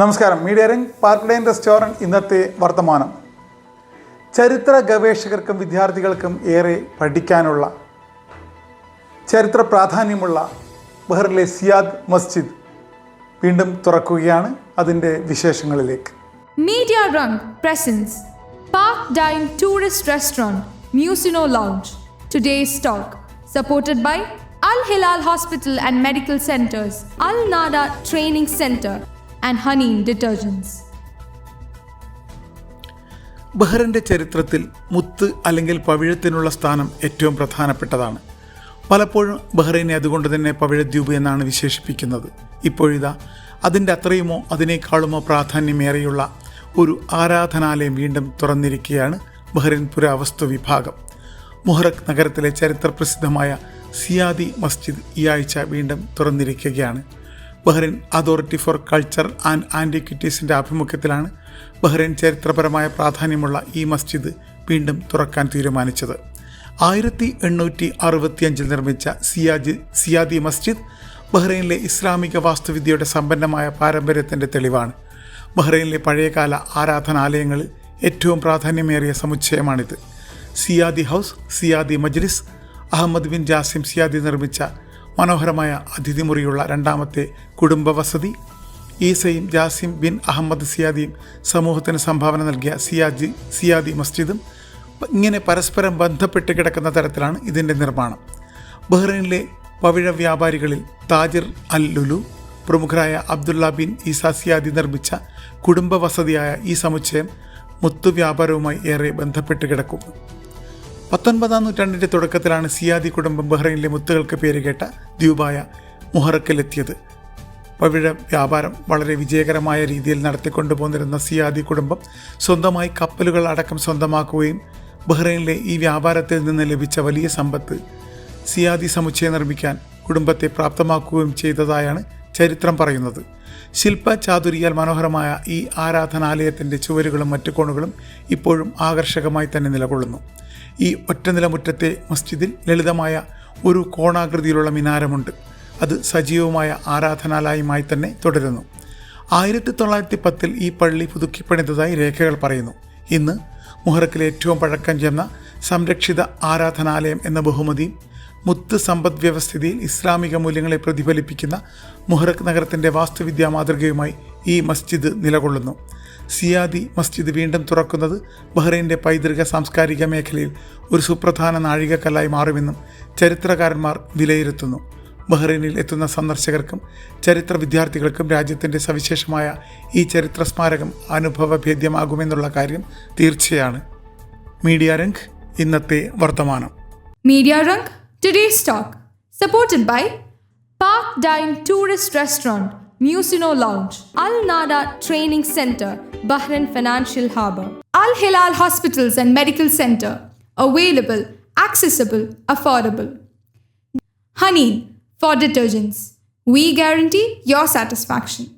നമസ്കാരം. Media ring പാർക്ക്ഡൈൻ restaurant ഇന്നത്തെ വർത്തമാനം. ചരിത്ര ഗവേഷകർക്കും വിദ്യാർത്ഥികൾക്കും ഏറെ പഠിക്കാനുള്ള ചരിത്ര പ്രാധാന്യമുള്ള ബഹ്റിലെ സിയാദ് മസ്ജിദ് വീണ്ടും തുറക്കുകയാണ് അതിന്റെ വിശേഷങ്ങളിലേക്ക്. Media Rang presence. Park dine tourist restaurant Musino lounge. Today stock supported by Al Hilal hospital and medical centres Al Nada training centre and Honey Detergents. ബഹ്റിന്റെ ചരിത്രത്തിൽ മുത്ത് അല്ലെങ്കിൽ പവിഴത്തിനുള്ള സ്ഥാനം ഏറ്റവും പ്രധാനപ്പെട്ടതാണ്. പലപ്പോഴും ബഹ്റൈനെ അതുകൊണ്ട് തന്നെ പവിഴദ്വീപ് എന്നാണ് വിശേഷിപ്പിക്കുന്നത്. ഇപ്പോഴിതാ അതിന്റെ അത്രയുമോ അതിനേക്കാളുമോ പ്രാധാന്യമേറെയുള്ള ഒരു ആരാധനാലയം വീണ്ടും തുറന്നിരിക്കുകയാണ് ബഹ്റൈൻ പുരാവസ്തു വിഭാഗം. മുഹറക് നഗരത്തിലെ ചരിത്രപ്രസിദ്ധമായ സിയാദി മസ്ജിദ് ഈ ആഴ്ച വീണ്ടും തുറന്നിരിക്കുകയാണ്. Bahrain authority for culture and ആന്റിക്വിറ്റീസിന്റെ ആഭിമുഖ്യത്തിലാണ് ബഹ്റൈൻ ചരിത്രപരമായ പ്രാധാന്യമുള്ള ഈ മസ്ജിദ് വീണ്ടും തുറക്കാൻ തീരുമാനിച്ചത്. ആയിരത്തി എണ്ണൂറ്റി അറുപത്തിയഞ്ചിൽ നിർമ്മിച്ച സിയാജി സിയാദി മസ്ജിദ് ബഹ്റൈനിലെ ഇസ്ലാമിക വാസ്തുവിദ്യയുടെ സമ്പന്നമായ പാരമ്പര്യത്തിന്റെ തെളിവാണ്. ബഹ്റൈനിലെ പഴയകാല ആരാധനാലയങ്ങളിൽ ഏറ്റവും പ്രാധാന്യമേറിയ സമുച്ചയമാണിത്. സിയാദി ഹൗസ് സിയാദി മജ്ലിസ് അഹമ്മദ് ബിൻ ജാസിം സിയാദി നിർമ്മിച്ച മനോഹരമായ അതിഥിമുറിയുള്ള രണ്ടാമത്തെ കുടുംബ വസതി ഈസയും ജാസിം ബിൻ അഹമ്മദ് സിയാദിയും സമൂഹത്തിന് സംഭാവന നൽകിയ സിയാജി സിയാദി മസ്ജിദും ഇങ്ങനെ പരസ്പരം ബന്ധപ്പെട്ട് കിടക്കുന്ന തരത്തിലാണ് ഇതിന്റെ നിർമ്മാണം. ബഹ്റൈനിലെ പവിഴ വ്യാപാരികളിൽ താജിർ അൽ ലുലു പ്രമുഖരായ അബ്ദുള്ള ബിൻ ഈസാ സിയാദി നിർമ്മിച്ച കുടുംബ വസതിയായ ഈ സമുച്ചയം മുത്തു വ്യാപാരവുമായി ഏറെ ബന്ധപ്പെട്ട് കിടക്കുന്നു പത്തൊൻപതാം നൂറ്റാണ്ടിന്റെ തുടക്കത്തിലാണ് സിയാദി കുടുംബം ബഹ്റൈനിലെ മുത്തുകൾക്ക് പേരുകേട്ട ദ്വീപായ മുഹറക്കിലെത്തിയത്. പവിഴ വ്യാപാരം വളരെ വിജയകരമായ രീതിയിൽ നടത്തിക്കൊണ്ടുപോന്നിരുന്ന സിയാദി കുടുംബം സ്വന്തമായി കപ്പലുകൾ അടക്കം സ്വന്തമാക്കുകയും ബഹ്റൈനിലെ ഈ വ്യാപാരത്തിൽ നിന്ന് ലഭിച്ച വലിയ സമ്പത്ത് സിയാദി സമുച്ചയം നിർമ്മിക്കാൻ കുടുംബത്തെ പ്രാപ്തമാക്കുകയും ചെയ്തതായാണ് ചരിത്രം പറയുന്നത്. ശില്പ ചാതുരിയാൽ മനോഹരമായ ഈ ആരാധനാലയത്തിന്റെ ചുവരുകളും മറ്റു കോണുകളും ഇപ്പോഴും ആകർഷകമായി തന്നെ നിലകൊള്ളുന്നു. ഈ ഒറ്റനില മുറ്റത്തെ മസ്ജിദിൽ ലളിതമായ ഒരു കോണാകൃതിയിലുള്ള മിനാരമുണ്ട്. അത് സജീവമായ ആരാധനാലയമായി തന്നെ തുടരുന്നു. ആയിരത്തി തൊള്ളായിരത്തി പത്തിൽ ഈ പള്ളി പുതുക്കിപ്പണിതതായി രേഖകൾ പറയുന്നു. ഇന്ന് മുഹറക്കിലെ ഏറ്റവും പഴക്കം ചെന്ന സംരക്ഷിത ആരാധനാലയം എന്ന ബഹുമതിയും മുത്ത് സമ്പദ് വ്യവസ്ഥിതിയിൽ ഇസ്ലാമിക മൂല്യങ്ങളെ പ്രതിഫലിപ്പിക്കുന്ന മുഹറക് നഗരത്തിന്റെ വാസ്തുവിദ്യാ മാതൃകയുമായി ഈ മസ്ജിദ് നിലകൊള്ളുന്നു. സിയാദി മസ്ജിദ് വീണ്ടും തുറക്കുന്നത് ബഹ്റൈന്റെ പൈതൃക സാംസ്കാരിക മേഖലയിൽ ഒരു സുപ്രധാന നാഴികക്കല്ലായി മാറുമെന്നും ചരിത്രകാരന്മാർ വിലയിരുത്തുന്നു. ബഹ്റൈനിൽ എത്തുന്ന സന്ദർശകർക്കും ചരിത്ര വിദ്യാർത്ഥികൾക്കും രാജ്യത്തിന്റെ സവിശേഷമായ ഈ ചരിത്ര സ്മാരകം അനുഭവഭേദ്യമാകുമെന്നുള്ള കാര്യം തീർച്ചയാണ്. മീഡിയ രംഗ് ഇന്നത്തെ വർത്തമാനം. Media Rang today stock supported by Park dine tourist Restaurant, Musino Lounge, Al Nada Training Center, Bahrain Financial Harbour, Al Hilal Hospitals and Medical Center, available, accessible, affordable. Honey for detergents. We guarantee your satisfaction.